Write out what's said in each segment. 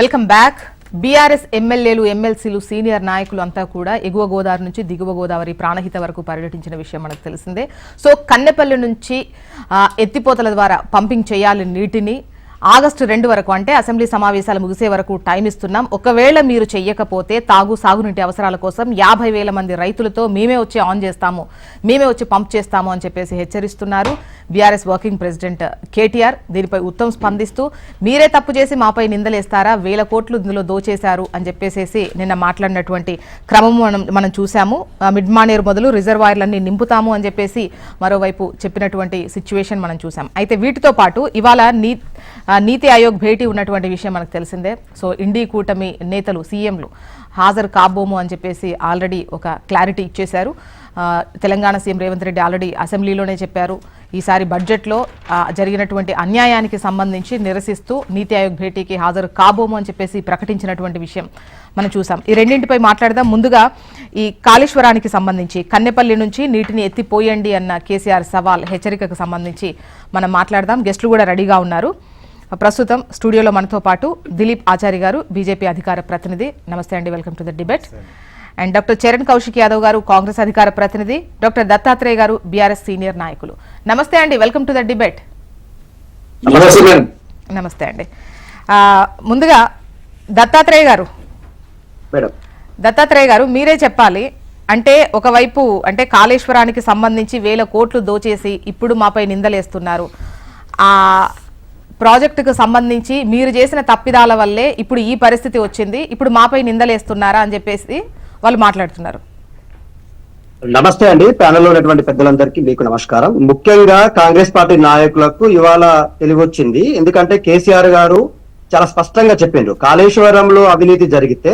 Welcome back. BRS ఎమ్మెల్యేలు ఎమ్మెల్సీలు senior నాయకులు అంతా కూడా ఎగువ గోదావరి నుంచి దిగువ గోదావరి ప్రాణహిత వరకు పర్యటించిన విషయం మనకు తెలిసిందే. సో కన్నెపల్లి నుంచి ఎత్తిపోతల ద్వారా పంపింగ్ చేయాలి నీటిని. ఆగస్టు రెండు వరకు అంటే అసెంబ్లీ సమావేశాలు ముగిసే వరకు టైం ఇస్తున్నాం. ఒకవేళ మీరు చెయ్యకపోతే తాగు సాగునీటి అవసరాల కోసం యాభై వేల మంది రైతులతో మేమే వచ్చి ఆన్ చేస్తాము. మేమే వచ్చి పంప్ చేస్తాము అని చెప్పేసి హెచ్చరిస్తున్నారు బీఆర్ఎస్ వర్కింగ్ ప్రెసిడెంట్ కేటీఆర్. దీనిపై ఉత్తమ్ స్పందిస్తూ మీరే తప్పు చేసి మాపై నిందలేస్తారా? వేల కోట్లు ఇందులో దోచేశారు అని చెప్పేసి నిన్న మాట్లాడినటువంటి క్రమం మనం మనం చూసాము మిడ్ మానేరు మొదలు రిజర్వాయర్లన్నీ నింపుతాము అని చెప్పేసి మరోవైపు చెప్పినటువంటి సిచ్యువేషన్ మనం చూసాం అయితే వీటితో పాటు ఇవాళ నీ నీతి ఆయోగ్ భేటీ ఉన్నటువంటి విషయం మనకు తెలిసిందే. సో ఇండీ కూటమి నేతలు సీఎంలు హాజరు కాబోము అని చెప్పేసి ఆల్రెడీ ఒక క్లారిటీ ఇచ్చేశారు. తెలంగాణ సీఎం రేవంత్ రెడ్డి ఆల్రెడీ అసెంబ్లీలోనే చెప్పారు. ఈసారి బడ్జెట్లో జరిగినటువంటి అన్యాయానికి సంబంధించి నిరసిస్తూ నీతి ఆయోగ్ భేటీకి హాజరు కాబోము అని చెప్పేసి ప్రకటించినటువంటి విషయం మనం చూసాం. ఈ రెండింటిపై మాట్లాడదాం. ముందుగా ఈ కాళేశ్వరానికి సంబంధించి కన్నెపల్లి నుంచి నీటిని ఎత్తిపోయండి అన్న కేసీఆర్ సవాల్ హెచ్చరికకు సంబంధించి మనం మాట్లాడదాం. గెస్టులు కూడా రెడీగా ఉన్నారు. ప్రస్తుతం స్టూడియోలో మనతో పాటు దిలీప్ ఆచారి గారు బీజేపీ అధికార ప్రతినిధి. నమస్తే అండి welcome to the debate. And. Doctor Charan Kaushik Yadav గారు కాంగ్రెస్ అధికార ప్రతినిధి. డాక్టర్ దత్తాత్రేయ గారు బీఆర్ఎస్ సీనియర్ నాయకులు. నమస్తే అండి వెల్కమ్ టు ద డిబేట్. నమస్తే అండి. ఆ, ముందుగా దత్తాత్రేయ గారు. దత్తాత్రేయ గారు మీరే చెప్పాలి. అంటే ఒకవైపు అంటే కాళేశ్వరానికి సంబంధించి వేల కోట్లు దోచేసి ఇప్పుడు మాపై నిందలేస్తున్నారు. ఆ ప్రాజెక్టుకు సంబంధించి మీరు చేసిన తప్పిదాల వల్లే ఇప్పుడు ఈ పరిస్థితి వచ్చింది. ఇప్పుడు మాపై నిందలేస్తున్నారా అని చెప్పేసి వాళ్ళు మాట్లాడుతున్నారు. నమస్తే అండి. ప్యానెల్లో ఉన్నటువంటి పెద్దలందరికీ మీకు నమస్కారం. ముఖ్యంగా కాంగ్రెస్ పార్టీ నాయకులకు ఇవాళ తెలివొచ్చింది. ఎందుకంటే కేసీఆర్ గారు చాలా స్పష్టంగా చెప్పిండ్రు. కాళేశ్వరంలో అవినీతి జరిగితే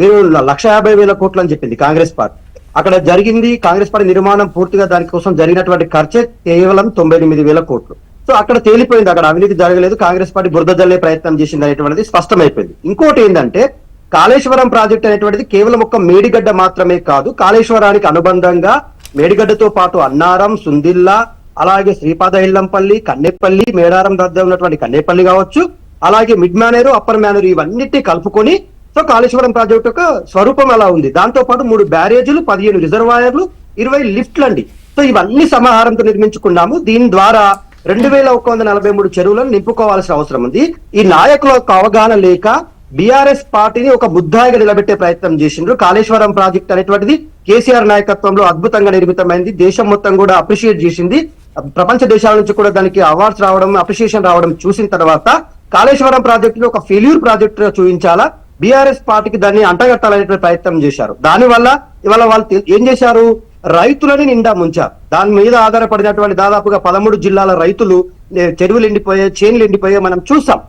మీరు లక్ష యాభై వేల కోట్లు అని చెప్పింది కాంగ్రెస్ పార్టీ. అక్కడ జరిగింది కాంగ్రెస్ పార్టీ నిర్మాణం పూర్తిగా దానికోసం జరిగినటువంటి ఖర్చే కేవలం తొంభై ఎనిమిది వేల కోట్లు. సో అక్కడ తేలిపోయింది అక్కడ అవినీతి జరగలేదు కాంగ్రెస్ పార్టీ బురద జల్లే ప్రయత్నం చేసింది అనేటువంటిది స్పష్టమైపోయింది. ఇంకోటి ఏంటంటే కాళేశ్వరం ప్రాజెక్ట్ అనేటువంటిది కేవలం ఒక మేడిగడ్డ మాత్రమే కాదు కాళేశ్వరానికి అనుబంధంగా మేడిగడ్డతో పాటు అన్నారం సుందిల్లా అలాగే శ్రీపాద ఇల్లంపల్లి కన్నెపల్లి మేడారం దగ్గర ఉన్నటువంటి కన్నెపల్లి కావచ్చు అలాగే మిడ్ మేనేరు అప్పర్ మేనేరు ఇవన్నిటి కలుపుకొని సో కాళేశ్వరం ప్రాజెక్టు యొక్క స్వరూపం అలా ఉంది? దాంతో పాటు మూడు బ్యారేజీలు పదిహేను రిజర్వాయర్లు ఇరవై లిఫ్ట్లు అండి సో ఇవన్నీ సమాహారంతో నిర్మించుకున్నాము. దీని ద్వారా రెండు వేల ఒక వంద నలభై మూడు చెరువులను నింపుకోవాల్సిన అవసరం ఉంది. ఈ నాయకుల యొక్క అవగాహన లేక బీఆర్ఎస్ పార్టీని ఒక బుద్ధాయిగా నిలబెట్టే ప్రయత్నం చేసిండ్రు. కాళేశ్వరం ప్రాజెక్ట్ అనేటువంటిది కేసీఆర్ నాయకత్వంలో అద్భుతంగా నిర్మితమైంది. దేశం మొత్తం కూడా అప్రిషియేట్ చేసింది. ప్రపంచ దేశాల నుంచి కూడా దానికి అవార్డ్స్ రావడం అప్రిషియేషన్ రావడం చూసిన తర్వాత కాళేశ్వరం ప్రాజెక్టుని ఒక ఫెయిల్యూర్ ప్రాజెక్ట్ చూపించాలా? బీఆర్ఎస్ పార్టీకి దాన్ని అంటగట్టాలనే ప్రయత్నం చేశారు. దానివల్ల ఇవాళ వాళ్ళు ఏం చేశారు? రైతులని నిండా ముంచారు దాని మీద ఆధారపడినటువంటి దాదాపుగా పదమూడు జిల్లాల రైతులు చెరువులు ఎండిపోయే చేనులు ఎండిపోయే మనం చూసాం.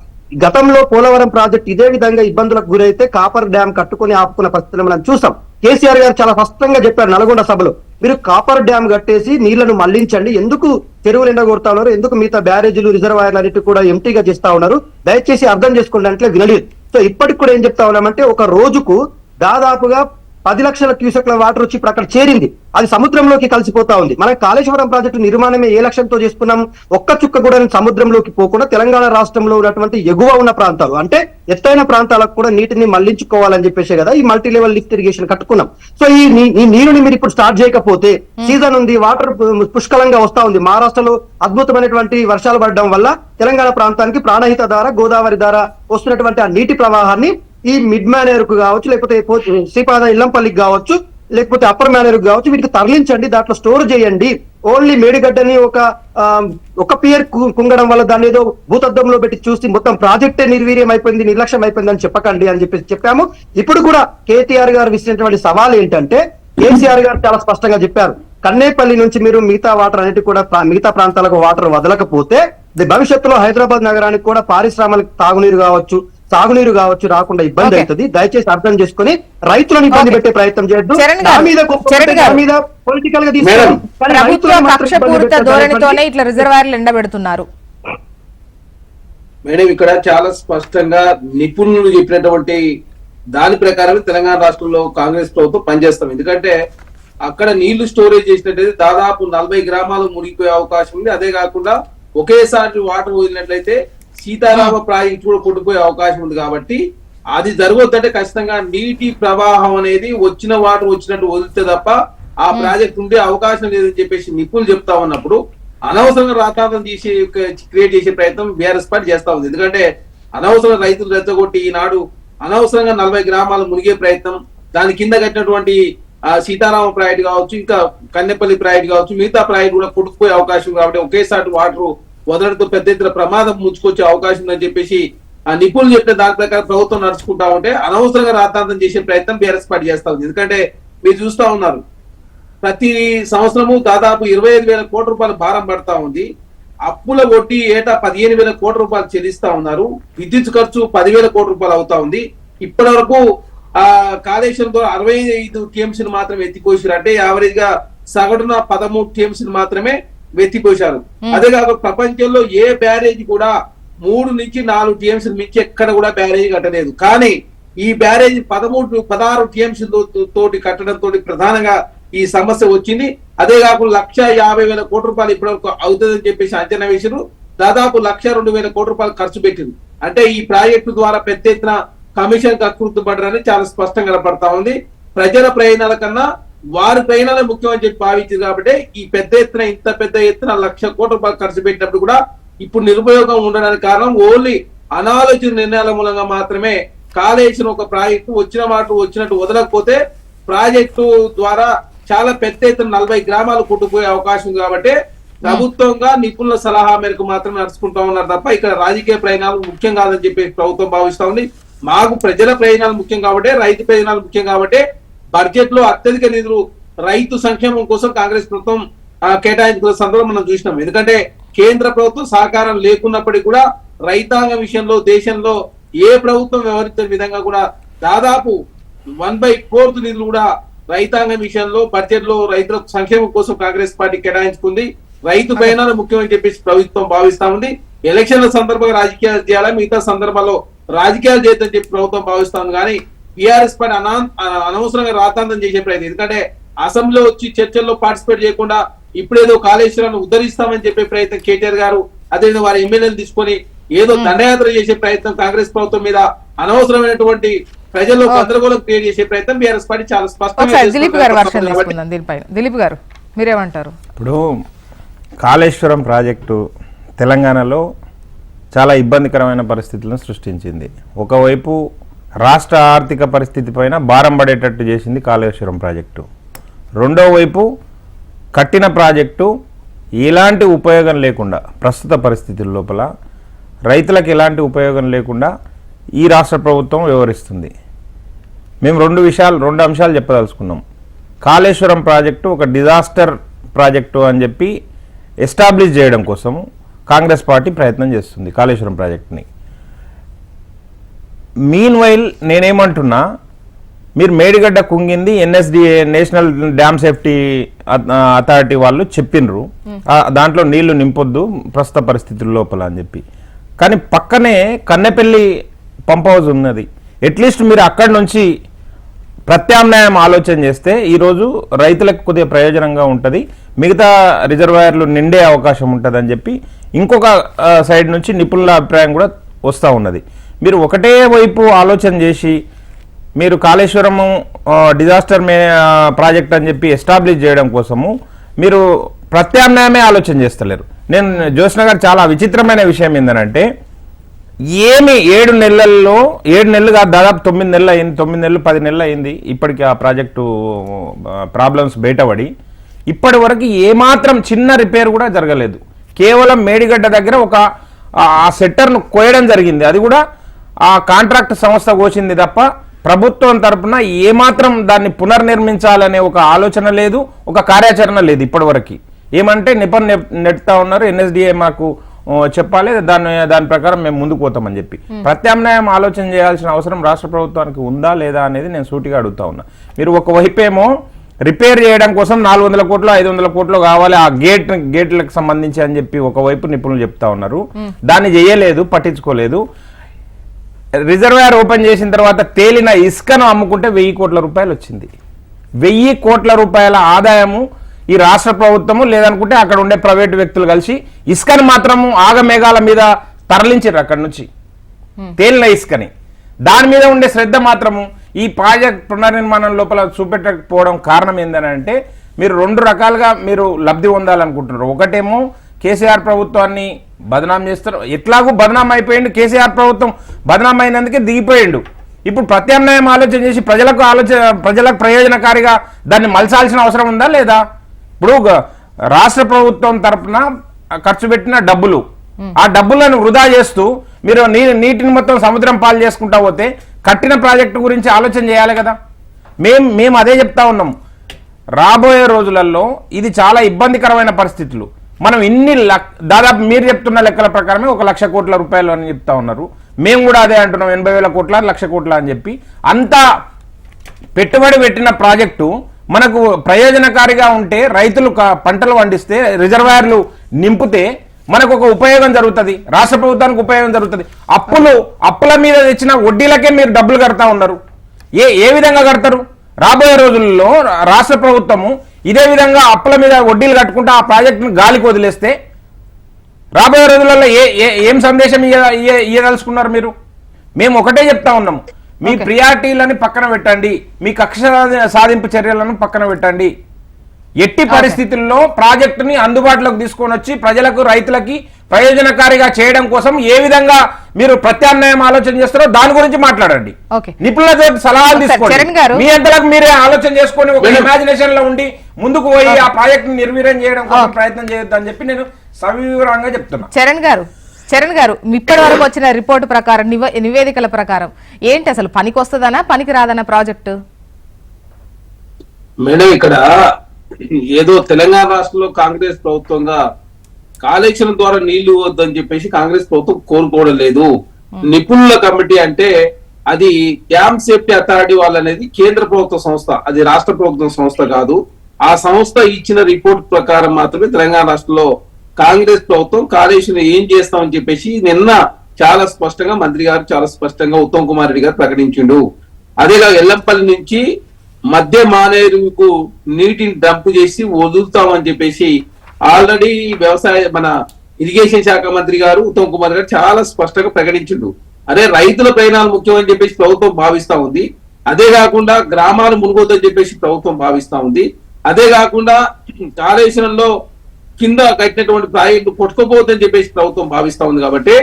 గతంలో పోలవరం ప్రాజెక్ట్ ఇదే విధంగా ఇబ్బందులకు గురైతే కాపర్ డ్యామ్ కట్టుకొని ఆపుకున్న పరిస్థితులు మనం చూసాం. కేసీఆర్ గారు చాలా స్పష్టంగా చెప్పారు నల్గొండ సభలో మీరు కాపర్ డ్యామ్ కట్టేసి నీళ్ళను మళ్ళించండి. ఎందుకు చెరువులు ఎండగొడతా ఉన్నారు ఎందుకు మిగతా బ్యారేజీలు రిజర్వాయర్లు అన్నిటి కూడా ఎంటీగా చేస్తా ఉన్నారు? దయచేసి అర్థం చేసుకోండి అంటే వినలేదు. సో ఇప్పటికి కూడా ఏం చెప్తా ఉన్నామంటే ఒక రోజుకు దాదాపుగా పది లక్షల క్యూసెక్ల వాటర్ వచ్చి ఇప్పుడు అక్కడ చేరింది. అది సముద్రంలోకి కలిసిపోతా ఉంది. మనం కాళేశ్వరం ప్రాజెక్టు నిర్మాణమే ఏ లక్ష్యంతో చేసుకున్నాం? ఒక్క చుక్క కూడా సముద్రంలోకి పోకుండా తెలంగాణ రాష్ట్రంలో ఉన్నటువంటి ఎగువ ఉన్న ప్రాంతాలు అంటే ఎత్తైన ప్రాంతాలకు కూడా నీటిని మళ్ళించుకోవాలని చెప్పేసి కదా ఈ మల్టీ లెవెల్ లిఫ్ట్ ఇరిగేషన్ కట్టుకున్నాం. సో ఈ ఈ నీరుని మీరు ఇప్పుడు స్టార్ట్ చేయకపోతే సీజన్ ఉంది వాటర్ పుష్కలంగా వస్తా ఉంది. మహారాష్ట్రలో అద్భుతమైనటువంటి వర్షాలు పడడం వల్ల తెలంగాణ ప్రాంతానికి ప్రాణహిత ద్వారా గోదావరి ద్వారా వస్తున్నటువంటి ఆ నీటి ప్రవాహాన్ని ఈ మిడ్ మేనేరుకు కావచ్చు లేకపోతే శ్రీపాద ఇల్లంపల్లికి కావచ్చు లేకపోతే అప్పర్ మేనేరుకు కావచ్చు వీటికి తరలించండి దాంట్లో స్టోర్ చేయండి. ఓన్లీ మేడిగడ్డని ఒక ఒక పియర్ కుంగడం వల్ల దాన్ని ఏదో భూతద్దంలో పెట్టి చూసి మొత్తం ప్రాజెక్టే నిర్వీర్యం అయిపోయింది నిర్లక్ష్యం అయిపోయింది అని చెప్పకండి అని చెప్పేసి చెప్పాము. ఇప్పుడు కూడా కేటీఆర్ గారు విసిరినటువంటి సవాల్ ఏంటంటే కేసీఆర్ గారు చాలా స్పష్టంగా చెప్పారు కన్నేపల్లి నుంచి మీరు మిగతా వాటర్ అనేది కూడా ప్రా- మిగతా ప్రాంతాలకు వాటర్ వదలకపోతే భవిష్యత్తులో హైదరాబాద్ నగరానికి కూడా పారిశ్రామిక తాగునీరు కావచ్చు సాగునీరు కావచ్చు రాకుండా ఇబ్బంది. అవుతుంది. దయచేసి అర్థం చేసుకుని రైతులను ఇబ్బంది. పెట్టే ప్రయత్నం చేయొద్దు. మీద పొలిటికల్గా ఇట్లా రిజర్వాయర్లు ఎండబెడుతున్నారు. మేడం ఇక్కడ చాలా స్పష్టంగా నిపుణులు చెప్పినటువంటి దాని ప్రకారం తెలంగాణ రాష్ట్రంలో కాంగ్రెస్ ప్రభుత్వం పనిచేస్తాం. ఎందుకంటే అక్కడ నీళ్ళు స్టోరేజ్ చేసినట్టయితే దాదాపు నలభై గ్రామాలు మునిగిపోయే అవకాశం ఉంది. అదే కాకుండా ఒకేసారి వాటర్ వదిలినట్లయితే సీతారామ ప్రాజెక్ట్ కూడా కొట్టుకుపోయే అవకాశం ఉంది కాబట్టి అది జరగొద్దంటే ఖచ్చితంగా నీటి ప్రవాహం అనేది వచ్చిన వాటర్ వచ్చినట్టు వదిలితే తప్ప ఆ ప్రాజెక్ట్ ఉండే అవకాశం లేదని చెప్పేసి నిపుణులు చెప్తా ఉన్నప్పుడు అనవసరంగా రాతాంతం తీసి క్రియేట్ చేసే ప్రయత్నం బీఆర్ఎస్ పార్టీ చేస్తా ఉంది. ఎందుకంటే అనవసరంగా రైతులు రెచ్చగొట్టి ఈనాడు అనవసరంగా నలభై గ్రామాలు మునిగే ప్రయత్నం దాని కింద కట్టినటువంటి సీతారామ ప్రాజెక్ట్ కావచ్చు ఇంకా కన్నెపల్లి ప్రాజెక్ట్ కావచ్చు మిగతా ప్రాజెక్ట్ కూడా కొట్టుకుపోయే అవకాశం కాబట్టి ఒకేసారి వాటర్ వదలడంతో పెద్ద ఎత్తున ప్రమాదం ముంచుకొచ్చే అవకాశం ఉందని చెప్పేసి ఆ నిపుణులు చెప్పిన దాని ప్రకారం ప్రభుత్వం నడుచుకుంటా ఉంటే అనవసరంగా రాతాంతం చేసే ప్రయత్నం బీఆర్ఎస్ పార్టీ చేస్తా ఉంది. ఎందుకంటే మీరు చూస్తా ఉన్నారు ప్రతి సంవత్సరము దాదాపు ఇరవై ఐదు వేల కోట్ల రూపాయలు భారం పడతా ఉంది. అప్పుల కొట్టి ఏటా పదిహేను వేల కోట్ల రూపాయలు చెల్లిస్తా ఉన్నారు. విద్యుత్ ఖర్చు పదివేల కోట్ల రూపాయలు అవుతా ఉంది. ఇప్పటి వరకు ఆ కాళేశ్వరం ద్వారా అరవై ఐదు టీఎంసీలు మాత్రమే ఎత్తికోసారు అంటే యావరేజ్గా సగటున పదమూడు టీఎంసీలు మాత్రమే వెత్తిపోశారు అదే కాక ప్రపంచంలో ఏ బ్యారేజ్ కూడా మూడు నుంచి నాలుగు టీఎంసీలు మించి ఎక్కడ కూడా బ్యారేజ్ కట్టలేదు. కానీ ఈ బ్యారేజ్ పదమూడు పదహారు టీఎంసీ తోటి కట్టడం తోటి ప్రధానంగా ఈ సమస్య వచ్చింది. అదే కాకుండా లక్ష యాభై వేల కోట్ల రూపాయలు ఇప్పటివరకు అవుతుందని చెప్పేసి అంచనా వేసారు దాదాపు లక్ష రెండు వేల కోట్ల రూపాయలు ఖర్చు పెట్టింది. అంటే ఈ ప్రాజెక్టు ద్వారా పెద్ద ఎత్తున కమిషన్ కక్కుర్తుపడరని చాలా స్పష్టంగా కనపడతా ఉంది. ప్రజల ప్రయోజనాల కన్నా వారి పైన ముఖ్యమని చెప్పి భావించింది కాబట్టి ఈ పెద్ద ఎత్తున ఇంత పెద్ద ఎత్తున లక్ష కోట్ల రూపాయలు ఖర్చు పెట్టినప్పుడు కూడా ఇప్పుడు నిరుపయోగం ఉండడానికి కారణం ఓన్లీ అనాలోచిత నిర్ణయాల మూలంగా మాత్రమే కాలేసిన ఒక ప్రాజెక్టు వచ్చిన మాట వచ్చినట్టు వదలకపోతే ప్రాజెక్టు ద్వారా చాలా పెద్ద ఎత్తున నలభై గ్రామాలు కొట్టుకుపోయే అవకాశం కాబట్టి ప్రభుత్వంగా నిపుణుల సలహా మేరకు మాత్రమే నడుచుకుంటా ఉన్నారు తప్ప ఇక్కడ రాజకీయ ప్రయోజనాలు ముఖ్యం కాదని చెప్పి ప్రభుత్వం భావిస్తా ఉంది. మాకు ప్రజల ప్రయోజనాలు ముఖ్యం కాబట్టి రైతు ప్రయోజనాలు ముఖ్యం కాబట్టి బడ్జెట్లో అత్యధిక నిధులు రైతు సంక్షేమం కోసం కాంగ్రెస్ ప్రభుత్వం కేటాయించిన కేటాయించుకున్న సందర్భం మనం చూసినాం. ఎందుకంటే కేంద్ర ప్రభుత్వం సహకారం లేకున్నప్పటికీ కూడా రైతాంగం విషయంలో దేశంలో ఏ ప్రభుత్వం వ్యవహరించిన విధంగా కూడా దాదాపు వన్ బై ఫోర్త్ నిధులు కూడా రైతాంగం విషయంలో బడ్జెట్లో రైతుల సంక్షేమం కోసం కాంగ్రెస్ పార్టీ కేటాయించుకుంది. రైతు ప్రయాణాలు ముఖ్యమని చెప్పేసి ప్రభుత్వం భావిస్తా ఉంది. ఎలక్షన్ల సందర్భంగా రాజకీయాలు చేయాలా మిగతా సందర్భాల్లో రాజకీయాలు చేయొద్దని చెప్పి ప్రభుత్వం భావిస్తాం కానీ టీఆర్ఎస్ పార్టీ అనా అనవసరంగా రాతాంతం చేసే ప్రయత్నం. ఎందుకంటే అసెంబ్లీలో వచ్చి చర్చల్లో పార్టిసిపేట్ చేయకుండా ఇప్పుడేదో కాళేశ్వరాన్ని ఉద్ధరిస్తామని చెప్పే ప్రయత్నం కేటీఆర్ గారు అదేవిధంగా వారి ఎమ్మెల్యేలు తీసుకొని ఏదో దండయాత్ర చేసే ప్రయత్నం కాంగ్రెస్ ప్రభుత్వం మీద అనవసరమైనటువంటి ప్రజల్లో గందరగోళం క్రియేట్ చేసే ప్రయత్నం బీఆర్ఎస్ పార్టీ చాలా స్పష్టంగా దిలీప్ గారు దీనిపైన. దిలీప్ గారు మీరేమంటారు? ఇప్పుడు కాళేశ్వరం ప్రాజెక్టు తెలంగాణలో చాలా ఇబ్బందికరమైన పరిస్థితులను సృష్టించింది. ఒకవైపు రాష్ట్ర ఆర్థిక పరిస్థితి పైన భారం పడేటట్టు చేసింది కాళేశ్వరం ప్రాజెక్టు. రెండో వైపు కట్టిన ప్రాజెక్టు ఎలాంటి ఉపయోగం లేకుండా ప్రస్తుత పరిస్థితుల లోపల రైతులకు ఎలాంటి ఉపయోగం లేకుండా ఈ రాష్ట్ర ప్రభుత్వం వ్యవహరిస్తుంది. మేము రెండు విషయాలు రెండు అంశాలు చెప్పదలుచుకున్నాం. కాళేశ్వరం ప్రాజెక్టు ఒక డిజాస్టర్ ప్రాజెక్టు అని చెప్పి ఎస్టాబ్లిష్ చేయడం కోసం కాంగ్రెస్ పార్టీ ప్రయత్నం చేస్తుంది కాళేశ్వరం ప్రాజెక్టుని. మీన్ వైల్ నేనేమంటున్నా మీరు మేడిగడ్డ కుంగింది ఎన్ఎస్డిఏ నేషనల్ డ్యామ్ సేఫ్టీ అథ- అథారిటీ వాళ్ళు చెప్పినరు. ఆ, దాంట్లో నీళ్ళు నింపొద్దు ప్రస్తుత పరిస్థితుల లోపల అని చెప్పి. కానీ పక్కనే కన్నెపల్లి పంప్ హౌస్ ఉన్నది. అట్లీస్ట్ మీరు అక్కడి నుంచి ప్రత్యామ్నాయం ఆలోచన చేస్తే ఈరోజు రైతులకు కొద్దిగా ప్రయోజనంగా ఉంటుంది. మిగతా రిజర్వాయర్లు నిండే అవకాశం ఉంటుంది అని చెప్పి ఇంకొక సైడ్ నుంచి నిపుణుల అభిప్రాయం కూడా వస్తూ ఉన్నది. మీరు ఒకటే వైపు ఆలోచన చేసి మీరు కాళేశ్వరము డిజాస్టర్ మే ప్రాజెక్ట్ అని చెప్పి ఎస్టాబ్లిష్ చేయడం కోసము మీరు ప్రత్యామ్నాయమే ఆలోచన చేస్తలేరు. నేను జ్యోత్స్న గారు చాలా విచిత్రమైన విషయం ఏంటంటే ఏమి ఏడు నెలల్లో ఏడు నెలలుగా దాదాపు తొమ్మిది నెలలు అయింది తొమ్మిది నెలలు పది నెలలు అయింది ఇప్పటికి ఆ ప్రాజెక్టు ప్రాబ్లమ్స్ బయటపడి. ఇప్పటి వరకు ఏమాత్రం చిన్న రిపేర్ కూడా జరగలేదు. కేవలం మేడిగడ్డ దగ్గర ఒక ఆ సెట్టర్ను కోయడం జరిగింది. అది కూడా ఆ కాంట్రాక్ట్ సంస్థ కోసింది తప్ప ప్రభుత్వం తరపున ఏమాత్రం దాన్ని పునర్నిర్మించాలనే ఒక ఆలోచన లేదు ఒక కార్యాచరణ లేదు ఇప్పటివరకు. ఏమంటే నిపన్ నెట్తా ఉన్నారు ఎన్ఎస్డిఏ మాకు చెప్పాలి దాని దాని ప్రకారం మేము ముందుకు పోతామని చెప్పి. ప్రత్యామ్నాయం ఆలోచన చేయాల్సిన అవసరం రాష్ట్ర ప్రభుత్వానికి ఉందా లేదా అనేది నేను సూటిగా అడుగుతా ఉన్నా. మీరు ఒకవైపు ఏమో రిపేర్ చేయడం కోసం నాలుగు వందల కోట్లు ఐదు వందల కోట్లు కావాలి ఆ గేట్ గేట్లకు సంబంధించి అని చెప్పి ఒకవైపు నిపుణులు చెప్తా ఉన్నారు. దాన్ని చేయలేదు పట్టించుకోలేదు. రిజర్వాయర్ ఓపెన్ చేసిన తర్వాత తేలిన ఇసుకను అమ్ముకుంటే వెయ్యి కోట్ల రూపాయలు వచ్చింది. వెయ్యి కోట్ల రూపాయల ఆదాయము ఈ రాష్ట్ర ప్రభుత్వము లేదనుకుంటే అక్కడ ఉండే ప్రైవేటు వ్యక్తులు కలిసి ఇసుకని మాత్రము ఆగమేఘాల మీద తరలించారు అక్కడ నుంచి. తేలిన ఇసుకని. దాని మీద ఉండే శ్రద్ధ మాత్రము ఈ ప్రాజెక్ట్ పునర్నిర్మాణం లోపల చూపెట్టకపోవడం కారణం ఏంటంటే మీరు రెండు రకాలుగా మీరు లబ్ధి పొందాలనుకుంటున్నారు. ఒకటేమో కేసీఆర్ ప్రభుత్వాన్ని బదనాం చేస్తారు. ఎట్లాగూ బదనాం అయిపోయిండు. కేసీఆర్ ప్రభుత్వం బదనాం అయినందుకే దిగిపోయిండు. ఇప్పుడు ప్రత్యామ్నాయం ఆలోచన చేసి ప్రజలకు ఆలోచన ప్రజలకు ప్రయోజనకారిగా దాన్ని మలసాల్సిన అవసరం ఉందా లేదా? ఇప్పుడు రాష్ట్ర ప్రభుత్వం తరపున ఖర్చు పెట్టిన డబ్బులు. ఆ డబ్బులను వృధా చేస్తూ మీరు నీ నీటిని మొత్తం సముద్రం పాలు చేసుకుంటా పోతే కట్టిన ప్రాజెక్టు గురించి ఆలోచన చేయాలి కదా? మేం మేము అదే చెప్తా ఉన్నాం. రాబోయే రోజులలో ఇది చాలా ఇబ్బందికరమైన పరిస్థితులు. మనం ఇన్ని లక్ దాదాపు మీరు చెప్తున్న లెక్కల ప్రకారమే ఒక లక్ష కోట్ల రూపాయలు అని చెప్తా ఉన్నారు. మేము కూడా అదే అంటున్నాం ఎనభై వేల కోట్ల లక్ష కోట్ల అని చెప్పి. అంతా పెట్టుబడి పెట్టిన ప్రాజెక్టు మనకు ప్రయోజనకారిగా ఉంటే రైతులు పంటలు పండిస్తే రిజర్వాయర్లు నింపితే మనకు ఒక ఉపయోగం జరుగుతుంది. రాష్ట్ర ప్రభుత్వానికి ఉపయోగం జరుగుతుంది. అప్పులు అప్పుల మీద తెచ్చిన వడ్డీలకే మీరు డబ్బులు కడతా ఉన్నారు. ఏ ఏ విధంగా కడతారు? రాబోయే రోజుల్లో రాష్ట్ర ప్రభుత్వము ఇదే విధంగా అప్పుల మీద వడ్డీలు కట్టుకుంటూ ఆ ప్రాజెక్టును గాలికి వదిలేస్తే రాబోయే రోజులలో ఏ ఏ- సందేశం ఇయ్య- ఇయ్య- ఇయ్యదలుచుకున్నారు మీరు? మేము ఒకటే చెప్తా ఉన్నాం మీ ప్రియారిటీలని పక్కన పెట్టండి. మీ కక్ష సాధి- సాధింపు చర్యలను పక్కన పెట్టండి. ఎట్టి పరిస్థితుల్లో ప్రాజెక్టుని అందుబాటులోకి తీసుకొని వచ్చి ప్రజలకు రైతులకి ప్రయోజనకారిగా చేయడం కోసం ఏ విధంగా మీరు ప్రత్యామ్నాయం ఆలోచన చేస్తారో దాని గురించి మాట్లాడండి ఓకే. నిపుణులతో సలహాలు తీసుకోండి చరణ్ గారు. మీ అంతలకు మీరే ఆలోచన చేసుకొని ఒక. ఇమాజినేషన్లో ఉండి ముందుకు పోయి ఆ ప్రాజెక్ట్ని నిర్వీర్యం చేయడం కోసం ప్రయత్నం చేయొద్దు అని చెప్పి నేను సవివరంగా చెప్తున్నా చరణ్ గారు చరణ్ గారు ఇప్పటి వరకు వచ్చిన రిపోర్టు ప్రకారం నివ- నివేదికల ప్రకారం ఏంటి అసలు పనికి వస్తుందనా పనికి రాదనా ప్రాజెక్టు మేడం ఇక్కడ ఏదో తెలంగాణ రాష్ట్రంలో కాంగ్రెస్ ప్రభుత్వంగా కాళేశ్వరం ద్వారా నీళ్ళు వద్దని చెప్పేసి కాంగ్రెస్ ప్రభుత్వం కోరుకోవడం లేదు. నిపుణుల కమిటీ అంటే అది డ్యామ్ సేఫ్టీ అథారిటీ వాళ్ళనేది కేంద్ర ప్రభుత్వ సంస్థ అది రాష్ట్ర ప్రభుత్వ సంస్థ కాదు. ఆ సంస్థ ఇచ్చిన రిపోర్ట్ ప్రకారం మాత్రమే తెలంగాణ రాష్ట్రంలో కాంగ్రెస్ ప్రభుత్వం కాళేశ్వరం ఏం చేస్తామని చెప్పేసి నిన్న చాలా స్పష్టంగా మంత్రి గారు చాలా స్పష్టంగా ఉత్తమ్ కుమార్ రెడ్డి గారు ప్రకటించిండు. అదేగా ఎల్లంపల్లి నుంచి మధ్య మానేరుకు నీటిని డంప్ చేసి వదులుతామని చెప్పేసి ఆల్రెడీ వ్యవసాయ మన ఇరిగేషన్ శాఖ మంత్రి గారు ఉత్తమ్ కుమార్ గారు చాలా స్పష్టంగా ప్రకటించిండు. అదే రైతుల ప్రయాణాలు ముఖ్యమని చెప్పేసి ప్రభుత్వం భావిస్తా ఉంది. అదే కాకుండా గ్రామాలు మునుగోద్దని చెప్పేసి ప్రభుత్వం భావిస్తా ఉంది. అదే కాకుండా కాళేశ్వరంలో కింద కట్టినటువంటి ప్రాజెక్టు కొట్టుకోపోవద్దని చెప్పేసి ప్రభుత్వం భావిస్తా ఉంది కాబట్టి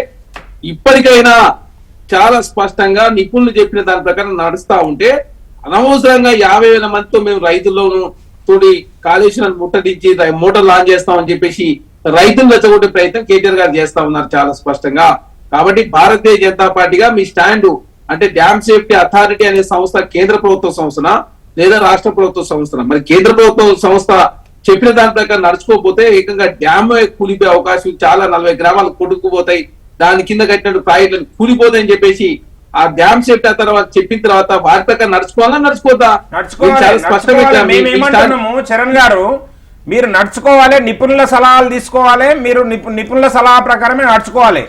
ఇప్పటికైనా చాలా స్పష్టంగా నిపుణులు చెప్పిన దాని ప్రకారం నడుస్తా ఉంటే అనవసరంగా యాభై వేల మందితో మేము రైతుల్లోనూ తోటి కాళేశ్వరం ముట్టడించి మోటార్ లాంచ్ చేస్తామని చెప్పేసి రైతులు రెచ్చగొట్టే ప్రయత్నం కేటీఆర్ గారు చేస్తా ఉన్నారు చాలా స్పష్టంగా. కాబట్టి భారతీయ జనతా పార్టీగా మీ స్టాండ్ అంటే డ్యామ్ సేఫ్టీ అథారిటీ అనే సంస్థ కేంద్ర ప్రభుత్వ సంస్థన లేదా రాష్ట్ర ప్రభుత్వ సంస్థన? మరి కేంద్ర ప్రభుత్వ సంస్థ చెప్పిన దాని ప్రకారం నడుచుకోకపోతే ఏకంగా డ్యామ్ కూలిపోయే అవకాశం చాలా నలభై గ్రామాలు కొట్టుకుపోతాయి. దాని కింద కట్టినట్టు ప్రాజెక్టులు కూలిపోతాయని చెప్పేసి ఆ డ్యామ్ సేఫ్టీ ఆ తర్వాత చెప్పిన తర్వాత వారి ప్రకారం నడుచుకోవాలా నడుచుకోదా? నడుచుకోవాలి చరణ్ గారు మీరు నడుచుకోవాలి నిపుణుల సలహాలు తీసుకోవాలి మీరు నిపు- నిపుణుల సలహా ప్రకారమే నడుచుకోవాలి.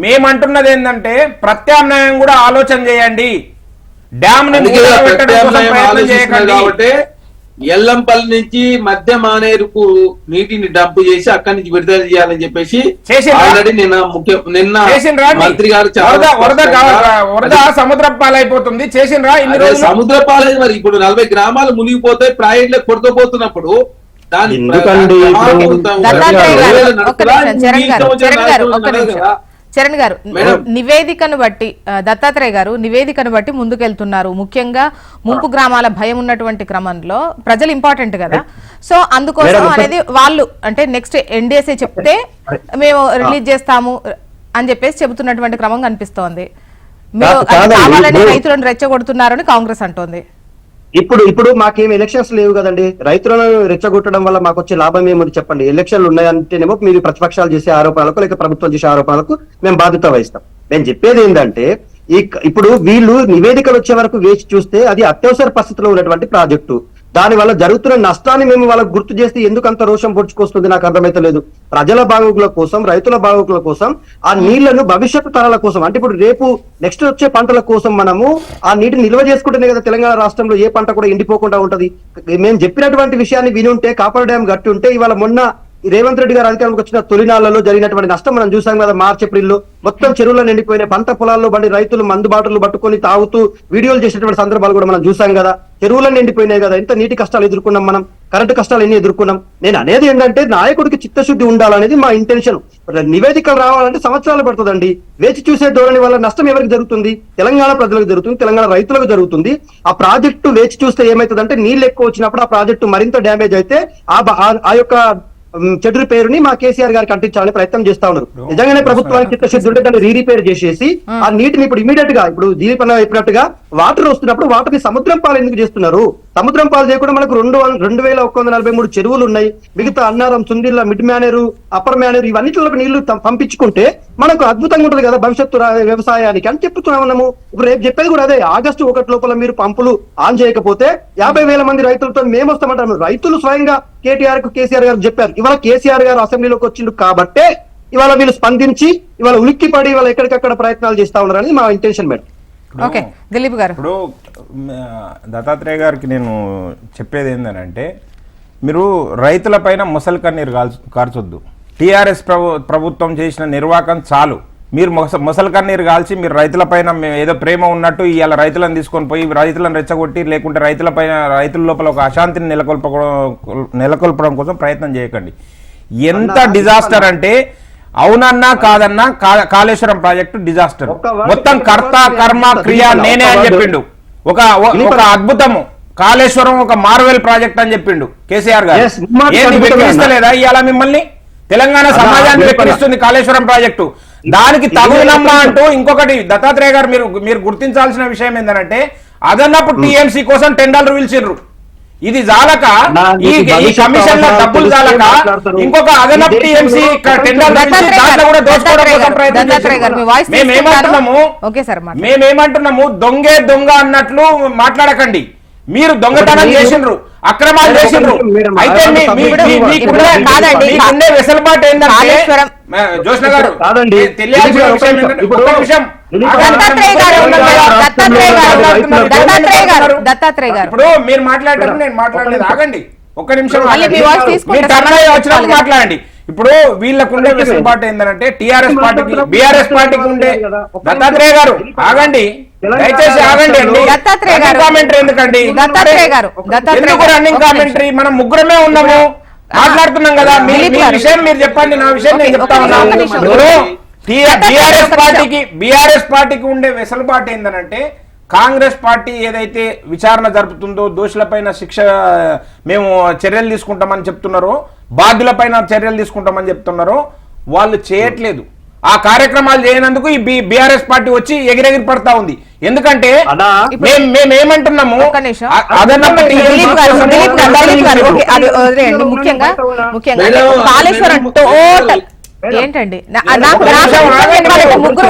మేమంటున్నది ఏంటంటే ప్రత్యామ్నాయం కూడా ఆలోచన చేయండి. డ్యామ్ని అందుకే మూతలు పెట్టడం కోసం ప్రత్యామ్నాయం ప్రయత్నం ఆలోచిస్తున్నారు చేయకండి. కాబట్టి ఎల్లంపల్లి నుంచి మధ్య మానేరుకు నీటిని డంప్ చేసి అక్కడి నుంచి విడుదల చేయాలని చెప్పేసి చేసిండ్రా? ఆల్రెడీ నిన్న ముఖ్య నిన్న? మంత్రి గారు వరద సముద్ర పాలైపోతుంది చేసిండ్రా ఇన్ని అదే రోజులు? సముద్ర పాలైన మరి ఇప్పుడు నలభై గ్రామాలు మునిగిపోతే ప్రాజెక్టులు కొడుకోబోతున్నప్పుడు దాని చరణ్ గారు. నివేదికను బట్టి దత్తాత్రేయ గారు నివేదికను బట్టి ముందుకెళ్తున్నారు. ముఖ్యంగా ముంపు గ్రామాల భయం ఉన్నటువంటి క్రమంలో ప్రజలు ఇంపార్టెంట్ కదా. సో అందుకోసం అనేది వాళ్ళు అంటే నెక్స్ట్ ఎన్డీఎస్ఏ చెప్తే మేము రిలీజ్ చేస్తాము అని చెప్పేసి చెబుతున్నటువంటి క్రమం కనిపిస్తోంది. మీరు కావాలని రైతులను రెచ్చగొడుతున్నారని కాంగ్రెస్ అంటోంది. ఇప్పుడు ఇప్పుడు మాకేం ఎలక్షన్స్ లేవు కదండి. రైతులను రెచ్చగొట్టడం వల్ల మాకు వచ్చే లాభం ఏముంది చెప్పండి. ఎలక్షన్లు ఉన్నాయంటేనేమో మీరు ప్రతిపక్షాలు చేసే ఆరోపణలకు లేక ప్రభుత్వం చేసే ఆరోపణలకు మేము బాధ్యత వహిస్తాం. నేను చెప్పేది ఏంటంటే ఇప్పుడు వీళ్ళు నివేదికలు వచ్చే వరకు వేచి చూస్తే అది అత్యవసర పరిస్థితిలో ఉన్నటువంటి ప్రాజెక్టు. దాని వల్ల జరుగుతున్న నష్టాన్ని మేము వాళ్ళకు గుర్తు చేస్తే ఎందుకు అంత రోషం పొడుచుకొస్తుంది నాకు అర్థమైతలేదు. ప్రజల బాగోగుల కోసం రైతుల బాగోగుల కోసం ఆ నీళ్ళను భవిష్యత్తు తరాల కోసం అంటే ఇప్పుడు రేపు నెక్స్ట్ వచ్చే పంటల కోసం మనము ఆ నీటిని నిల్వ చేసుకుంటేనే కదా తెలంగాణ రాష్ట్రంలో ఏ పంట కూడా ఎండిపోకుండా ఉంటది. మేము చెప్పినటువంటి విషయాన్ని విని ఉంటే కాపర్ డ్యామ్ గట్టి ఉంటే ఇవాళ మొన్న రేవంత్ రెడ్డి గారు అధికారంలోకి వచ్చిన తొలినాళ్ళలో జరిగినటువంటి నష్టం మనం చూసాం కదా మార్చి ఏప్రిల్లో. మొత్తం చెరువుల్లో నిండిపోయిన పంట పొలాల్లో బండి రైతులు మందు బాటలు పట్టుకొని తాగుతూ వీడియోలు చేసినటువంటి సందర్భాలు కూడా మనం చూసాం కదా. చెరువులను నిండిపోయినాయి కదా ఎంత నీటి కష్టాలు ఎదుర్కొన్నాం మనం కరెంటు కష్టాలు ఎన్ని ఎదుర్కొన్నాం? నేను అనేది ఏంటంటే నాయకుడికి చిత్తశుద్ధి ఉండాలనేది మా ఇంటెన్షన్ నివేదికలు రావాలంటే సంవత్సరాలు పడుతుందండి. వేచి చూసే ధోరణి వల్ల నష్టం ఎవరికి జరుగుతుంది? తెలంగాణ ప్రజలకు జరుగుతుంది తెలంగాణ రైతులకు జరుగుతుంది. ఆ ప్రాజెక్టు వేచి చూస్తే ఏమవుతుందంటే నీళ్ళు ఎక్కువ వచ్చినప్పుడు ఆ ప్రాజెక్టు మరింత డ్యామేజ్ అయితే ఆ ఆ- యొక్క చెడు పేరుని మా కేసీఆర్ గారికి అంటించాలని ప్రయత్నం చేస్తా ఉన్నారు. నిజంగానే ప్రభుత్వానికి చిత్తశుద్ధి ఉంటే దాన్ని రీరిపేర్ చేసేసి ఆ. నీటిని ఇప్పుడు ఇమీడియట్గా ఇప్పుడు దీప చెప్పినట్టుగా వాటర్ వస్తున్నప్పుడు వాటర్ని సముద్రం పాలు ఎందుకు చేస్తున్నారు? సముద్రం పాలు చేయకుండా మనకు రెండు రెండు వేల ఒక్క వందల నలభై మూడు చెరువులు ఉన్నాయి. మిగతా అన్నారం సుందిల్ల మిడ్ మేనేరు అప్పర్ మేనేరు ఇవన్నిటిలోకి నీళ్ళు పంపించుకుంటే మనకు అద్భుతంగా ఉంటుంది కదా భవిష్యత్తు వ్యవసాయానికి అని చెప్తున్నాం మనము. ఇప్పుడు రేపు చెప్పేది కూడా అదే. ఆగస్టు ఒకటి లోపల మీరు పంపులు ఆన్ చేయకపోతే యాభై వేల మంది రైతులతో మేము వస్తామంటాము రైతులు స్వయంగా కేటీఆర్కు కేసీఆర్ గారు చెప్పారు. ఇవాళ కేసీఆర్ గారు అసెంబ్లీలోకి వచ్చిండు కాబట్టే ఇవాళ వీళ్ళు స్పందించి ఇవాళ ఉలిక్కిపడి ఇవాళ ఎక్కడికక్కడ ప్రయత్నాలు చేస్తా ఉన్నారని మా ఇంటెన్షన్ మేడం. ఓకే దిలీప్ గారు. ఇప్పుడు దత్తాత్రేయ గారికి నేను చెప్పేది ఏంటంటే మీరు రైతుల పైన ముసలి కన్నీరు కాల్చ కార్చొద్దు. టీఆర్ఎస్ ప్రభు ప్రభుత్వం చేసిన నిర్వాకం చాలు. మీరు మొస ముసలి కన్నీరు కాల్చి మీరు రైతుల పైన మే- ఏదో ప్రేమ ఉన్నట్టు ఇవాళ రైతులను తీసుకొని పోయి రైతులను రెచ్చగొట్టి లేకుంటే రైతుల పైన రైతుల లోపల ఒక అశాంతిని నెలకొల్ప నెలకొల్పడం కోసం ప్రయత్నం చేయకండి. ఎంత డిజాస్టర్ అంటే అవునన్నా కాదన్నా కాళేశ్వరం ప్రాజెక్టు డిజాస్టర్ మొత్తం కర్త కర్మ క్రియ నేనే అని చెప్పిండు. ఒక అద్భుతము. కాళేశ్వరం ఒక మార్వెల్ ప్రాజెక్ట్ అని చెప్పిండు కేసీఆర్ గారు. ఏంది. వెక్కిరిస్తలేదా ఇవాళ మిమ్మల్ని? తెలంగాణ సమాజాన్ని? వెక్కిరిస్తుంది కాళేశ్వరం ప్రాజెక్టు. దానికి తగునమ్మా అంటూ ఇంకొకటి దత్తాత్రేయ గారు మీరు మీరు గుర్తించాల్సిన విషయం ఏంటంటే అదన్నప్పుడు టీఎంసీ కోసం టెండర్లు పిలిచిర్రు ఇది జాలక ఈ కమిషన్ డబ్బులు జాలక. ఇంకొక అదనపు టీఎంసీ టెండర్ దాంట్లో కూడా దోచుకోవడం దత్తాత్రేయ కోసం గారు, ప్రయత్నం దత్తాత్రేయ గారు, మీ చేస్తున్నారు. వాయిస్ మేము తీసుకుంటారు? ఏమంటున్నాము ఓకే సార్, మాట్లాడండి. మేమేమంటున్నాము దొంగే దొంగ అన్నట్లు మాట్లాడకండి మీరు దొంగతనం చేసిండ్రు అక్రమాలు చేసిండ్రు అయితే మీకుండే వెసులుబాటు ఏంటంటే జోష్న గారు కాదండి. తెలియాల్సిన విషయం ఇప్పుడు మీరు మాట్లాడేటప్పుడు నేను మాట్లాడలేదు. ఆగండి. ఒక్క నిమిషం మాట్లాడండి. ఇప్పుడు వీళ్ళకుండే వెసులుబాటు ఏంటంటే టిఆర్ఎస్ పార్టీకి బిఆర్ఎస్ పార్టీకి ఉండే దత్తాత్రేయ గారు ఆగండి. దయచేసి ఆగండి అండి. దత్తాత్రేయ గారు. కామెంటరీ ఎందుకండి? దత్తాత్రేయ గారు, ఎందుకు రన్నింగ్ కామెంటరీ మనం ముగ్గురమే ఉన్నాము. మాట్లాడుతున్నాం కదా మీ. విషయం మీరు చెప్పండి నా విషయం నేను చెప్తా ఉన్నాను బిఆర్ఎస్. పార్టీకి బిఆర్ఎస్ పార్టీకి ఉండే వెసులుబాటు ఏందనంటే కాంగ్రెస్ పార్టీ ఏదైతే విచారణ జరుపుతుందో దోషులపైన శిక్ష మేము చర్యలు తీసుకుంటామని చెప్తున్నారో బాధ్యులపైన చర్యలు తీసుకుంటామని చెప్తున్నారో వాళ్ళు చేయట్లేదు ఆ కార్యక్రమాలు చేయనందుకు ఈ బిఆర్ఎస్ పార్టీ వచ్చి ఎగిరెగిరి పడతా ఉంది. ఎందుకంటే అన్నా, మేము మేము ఏమంటున్నాము? ఒక్క నిమిషం. అ- అదనపు దిలీప్ గారు టీఎంసీ దిలీప్ గారు దిలీప్ గారు ఓకే అది వదిలేయండి. ముఖ్యంగా కాళేశ్వరం టోటల్. ఏంటండి? ముగ్గురు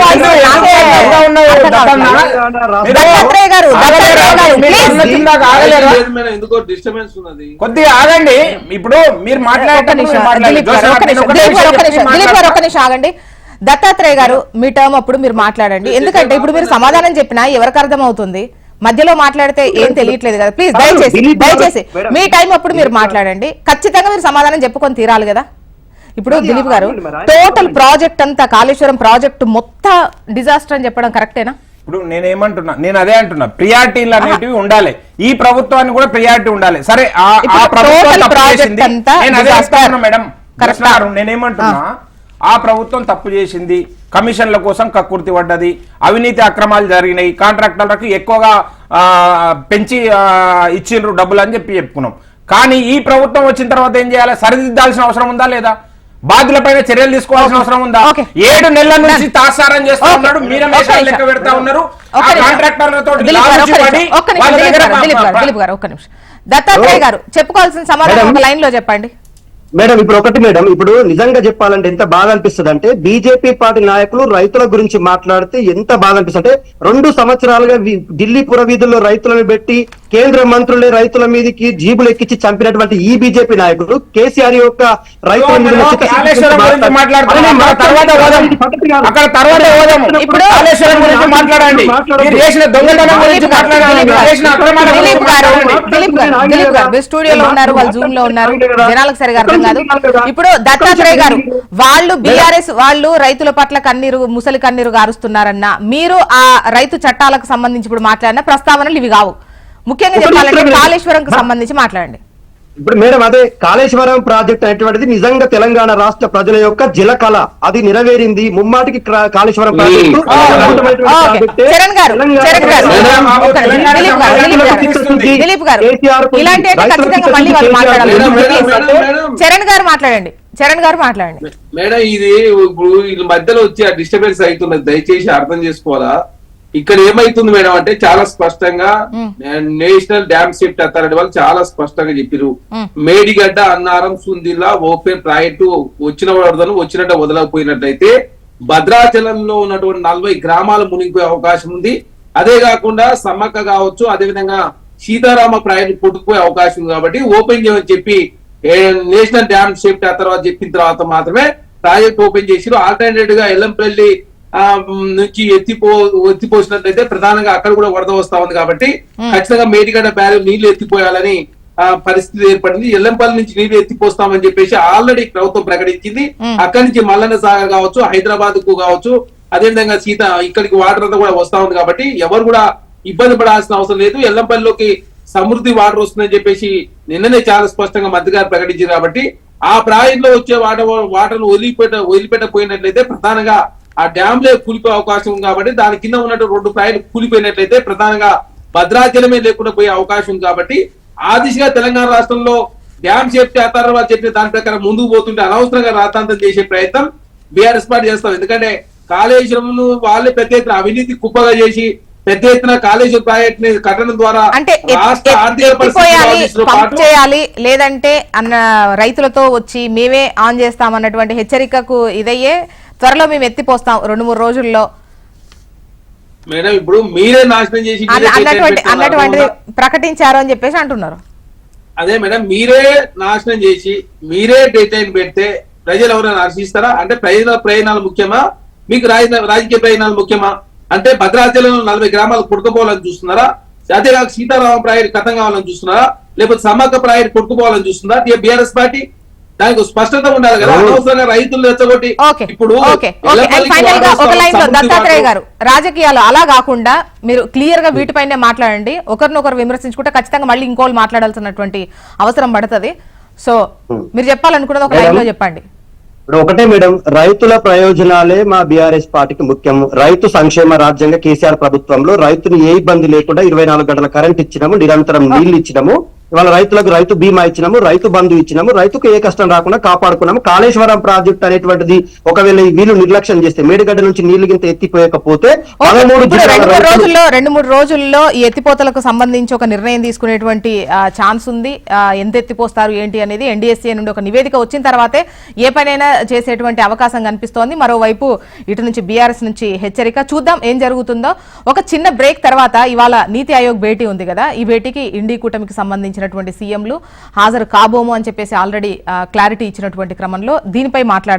కొద్దిగా ఆగండి. ఇప్పుడు మీరు ఒక్క ఒక్క మాట్లాడతా. నిమిషం ఆగండి. దత్తాత్రేయ గారు మీ టర్మ్ అప్పుడు మీరు మాట్లాడండి. ఎందుకంటే ఇప్పుడు మీరు సమాధానం చెప్పినా ఎవరికి అర్థం అవుతుంది మధ్యలో మాట్లాడితే ఏం తెలియట్లేదు కదా. ప్లీజ్ దయచేసి దయచేసి. మీ టైం అప్పుడు మీరు మాట్లాడండి. ఖచ్చితంగా మీరు సమాధానం చెప్పుకొని తీరాలి కదా. ఇప్పుడు దిలీప్ గారు టోటల్. ప్రాజెక్ట్ అంతా కాళేశ్వరం ప్రాజెక్ట్ మొత్తం డిజాస్టర్ అని చెప్పడం కరెక్టేనా? ఇప్పుడు నేనేమంటున్నా నేను అదే అంటున్నా ప్రియారిటీలు అనేటివి ఉండాలి. ఈ ప్రభుత్వానికి కూడా ప్రియారిటీ ఉండాలి. సరే ఆ ఆ ఇప్పుడు ప్రభుత్వం మేడం. నేనేమంటున్నా ఆ ప్రభుత్వం తప్పు చేసింది కమిషన్ల కోసం కక్కుర్తి పడ్డది అవినీతి అక్రమాలు జరిగినాయి కాంట్రాక్టర్లకు ఎక్కువగా పెంచి ఇచ్చిండ్రు డబ్బులు అని చెప్పి చెప్పుకున్నాం. కానీ ఈ ప్రభుత్వం వచ్చిన తర్వాత ఏం చేయాలి? సరిదిద్దాల్సిన అవసరం ఉందా లేదా? బాధ్యులపైన చర్యలు తీసుకోవాల్సిన అవసరం ఉందా. ఏడు నెలల నుంచి తాసారం చేస్తా Okay. ఉన్నాడు మీరే ఒక్క మేషాలు నిమిషం. లెక్క పెడతా ఉన్నారు. దత్తాత్రేయ గారు చెప్పుకోవాల్సిన సమాధానం. ఒక లైన్లో చెప్పండి. మేడం ఇప్పుడు ఒకటి మేడం ఇప్పుడు నిజంగా చెప్పాలంటే ఎంత బాగా అనిపిస్తుంది అంటే బీజేపీ పార్టీ నాయకులు రైతుల గురించి మాట్లాడితే ఎంత బాగా అనిపిస్తుంది అంటే రెండు సంవత్సరాలుగా ఢిల్లీ పురవీధుల్లో రైతులను పెట్టి కేంద్ర మంత్రులే రైతుల మీదకి జీబులు ఎక్కించి చంపినటువంటి ఈ బీజేపీ నాయకులు కేసీఆర్ యొక్క రైతుల స్టూడియోలో ఉన్నారు వాళ్ళు జూమ్లో ఉన్నారు జనాలకు సరిగా అర్థం కాదు ఇప్పుడు దత్తాత్రేయ గారు వాళ్ళు బీఆర్ఎస్ వాళ్ళు రైతుల పట్ల కన్నీరు ముసలి కన్నీరు గారుస్తున్నారన్న మీరు ఆ రైతు చట్టాలకు సంబంధించి ఇప్పుడు మాట్లాడిన ప్రస్తావనలు ఇవి కావు ముఖ్యంగా చెప్పాలంటే కాళేశ్వరంకు సంబంధించి మాట్లాడండి. ఇప్పుడు మేడం అదే కాళేశ్వరం ప్రాజెక్ట్ అనేటువంటిది నిజంగా తెలంగాణ రాష్ట్ర ప్రజల యొక్క జలకళ అది నెరవేరింది ముమ్మాటికి కాళేశ్వరం. చరణ్ గారు, మాట్లాడండి. చరణ్ గారు మాట్లాడండి. మేడం ఇది ఇప్పుడు మధ్యలో వచ్చి ఆ డిస్టర్బెన్స్ అవుతున్నది. దయచేసి అర్థం చేసుకోవాలా? ఇక్కడ ఏమైతుంది మేడం అంటే చాలా స్పష్టంగా నేషనల్ డ్యామ్ సేఫ్టీ అథారిటీ వాళ్ళు చాలా స్పష్టంగా చెప్పారు. మేడిగడ్డ అన్నారం సుందిల్లా ఓపెన్ ప్రాజెక్టు వచ్చిన వరదను వచ్చినట్టు వదలకపోయినట్లయితే భద్రాచలంలో ఉన్నటువంటి నలభై గ్రామాలు మునిగిపోయే అవకాశం ఉంది. అదే కాకుండా సమ్మక్క కావచ్చు అదే విధంగా సీతారామ ప్రాజెక్టు కొట్టుకుపోయే అవకాశం ఉంది కాబట్టి ఓపెన్ చేయమని చెప్పి నేషనల్ డ్యామ్ సేఫ్టీ ఆ తర్వాత చెప్పిన తర్వాత మాత్రమే ప్రాజెక్ట్ ఓపెన్ చేసిరు ఆల్టర్నేటివ్గా ఎల్లంపల్లి నుంచి ఎత్తిపో ఎత్తిపోసినట్లయితే ప్రధానంగా అక్కడ కూడా వరద వస్తా ఉంది కాబట్టి ఖచ్చితంగా మేడిగడ్డ బ్యారేజ్ నీళ్ళు ఎత్తిపోయాలని ఆ పరిస్థితి ఏర్పడింది. ఎల్లంపల్లి నుంచి నీళ్ళు ఎత్తిపోస్తామని చెప్పేసి ఆల్రెడీ ప్రభుత్వం ప్రకటించింది. అక్కడి నుంచి మల్లన్న సాగర్ కావచ్చు హైదరాబాద్కు కావచ్చు అదేవిధంగా సీత ఇక్కడికి వాటర్ అంతా కూడా వస్తా ఉంది కాబట్టి ఎవరు కూడా ఇబ్బంది పడాల్సిన అవసరం లేదు. ఎల్లంపల్లిలోకి సమృద్ధి వాటర్ వస్తుందని చెప్పేసి నిన్ననే చాలా స్పష్టంగా మంత్రి గారు ప్రకటించారు కాబట్టి ఆ ప్రాజెక్ట్లో వచ్చే వాటర్ వాటర్ వదిలిపెట్ట వదిలిపెట్టపోయినట్లయితే ప్రధానంగా ఆ డ్యామ్ లే కూలిపోయే అవకాశం ఉంది కాబట్టి దాని కింద ఉన్నట్టు రెండు ప్రాజెక్టులు కూలిపోయినట్లయితే ప్రధానంగా భద్రాచలమే లేకుండా పోయే అవకాశం ఉంది కాబట్టి ఆ దిశగా తెలంగాణ రాష్ట్రంలో డ్యామ్ సేఫ్టీ అథారిటీ వాళ్ళు చెప్పిన దాని ప్రకారం ముందుకు పోతుంటే అనవసరంగా రాతాంతం చేసే ప్రయత్నం బీఆర్ఎస్ పార్టీ చేస్తాం. ఎందుకంటే కాళేశ్వరం వాళ్ళే పెద్ద ఎత్తున అవినీతి కుప్పగా చేసి పెద్ద ఎత్తున కాళేశ్వరం ప్రాజెక్ట్ని కట్టడం ద్వారా అంటే చేయాలి లేదంటే అన్న రైతులతో వచ్చి మేమే ఆన్ చేస్తామన్నటువంటి హెచ్చరికకు ఇదయ్యే త్వరలో మేము ఎత్తిపోస్తాం. రెండు మూడు రోజుల్లో. మేడం ఇప్పుడు మీరే నాశనం చేసి అన్నటువంటి. ప్రకటించారు అని చెప్పేసి అంటున్నారు. అదే మేడం మీరే నాశనం చేసి మీరే డేట్ లైన్ పెడితే ప్రజలు ఎవరైనా హర్షిస్తారా? అంటే ప్రజల ప్రయోజనాలు ముఖ్యమా? మీకు రాజ- రాజకీయ ప్రయోజనాలు ముఖ్యమా? అంటే భద్రాచలంలో నలభై గ్రామాలు కొట్టుకుపోవాలని చూస్తున్నారా? అదే కాక సీతారామ ప్రాజెక్ట్ కథం కావాలని చూస్తున్నారా? లేకపోతే సమ్మక్క ప్రాజెక్ట్ కొట్టుకుపోవాలని చూస్తున్నారా? బీఆర్ఎస్ పార్టీ దానికి స్పష్టత ఉండాలి కదా. అనవసరంగా రైతులు రెచ్చగొట్టి ఇప్పుడు ఓకే ఓకే. అండ్ ఎల్లపల్లికి ఫైనల్గా వాటర్ ఒక లైన్లో సమృద్ధి దత్తాత్రేయ గారు రాజకీయాలు అలా కాకుండా మీరు క్లియర్గా వీటిపైనే మాట్లాడండి. ఒకరినొకరు విమర్శించుకుంటే ఖచ్చితంగా మళ్ళీ ఇంకోళ్ళు మాట్లాడాల్సినటువంటి అవసరం పడుతుంది. సో మీరు చెప్పాలనుకున్నది ఒక లైన్లో చెప్పండి. ఇప్పుడు ఒకటే మేడం రైతుల ప్రయోజనాలే మా బీఆర్ఎస్ పార్టీకి ముఖ్యం. రైతు సంక్షేమ రాజ్యంగా కేసీఆర్ ప్రభుత్వంలో రైతుని ఏ ఇబ్బంది లేకుండా ఇరవై నాలుగు గంటల కరెంట్ ఇచ్చినాము నిరంతరం నీళ్ళు ఇచ్చినాము. ఇవాళ రైతులకు రైతు బీమా ఇచ్చినాము రైతు బంధు ఇచ్చినాము రైతుకు ఏ కష్టం రాకుండా కాపాడుకున్నాము. కాళేశ్వరం ప్రాజెక్ట్ అనేటువంటిది ఒకవేళ వీళ్ళు నిర్లక్ష్యం చేస్తే మేడిగడ్డ నుంచి నీళ్ళు గింత ఎత్తిపోయకపోతే రెండు రోజుల్లో రెండు మూడు రోజుల్లో ఈ ఎత్తిపోతలకు సంబంధించి ఒక నిర్ణయం తీసుకునేటువంటి ఛాన్స్ ఉంది. ఎంత ఎత్తిపోస్తారు ఏంటి అనేది ఎన్డీఎస్సీ నుండి ఒక నివేదిక వచ్చిన తర్వాతే ఏ పనైనా చేసేటువంటి అవకాశం కనిపిస్తోంది. మరోవైపు ఇటు నుంచి బీఆర్ఎస్ నుంచి హెచ్చరిక. చూద్దాం ఏం జరుగుతుందో. ఒక చిన్న బ్రేక్ తర్వాత ఇవాళ నీతి ఆయోగ్ భేటీ ఉంది కదా. ఈ భేటీకి ఇండి కూటమికి సంబంధించినటువంటి సీఎంలు హాజరు కాబోము అని చెప్పేసి ఆల్రెడీ క్లారిటీ ఇచ్చినటువంటి క్రమంలో దీనిపై మాట్లాడారు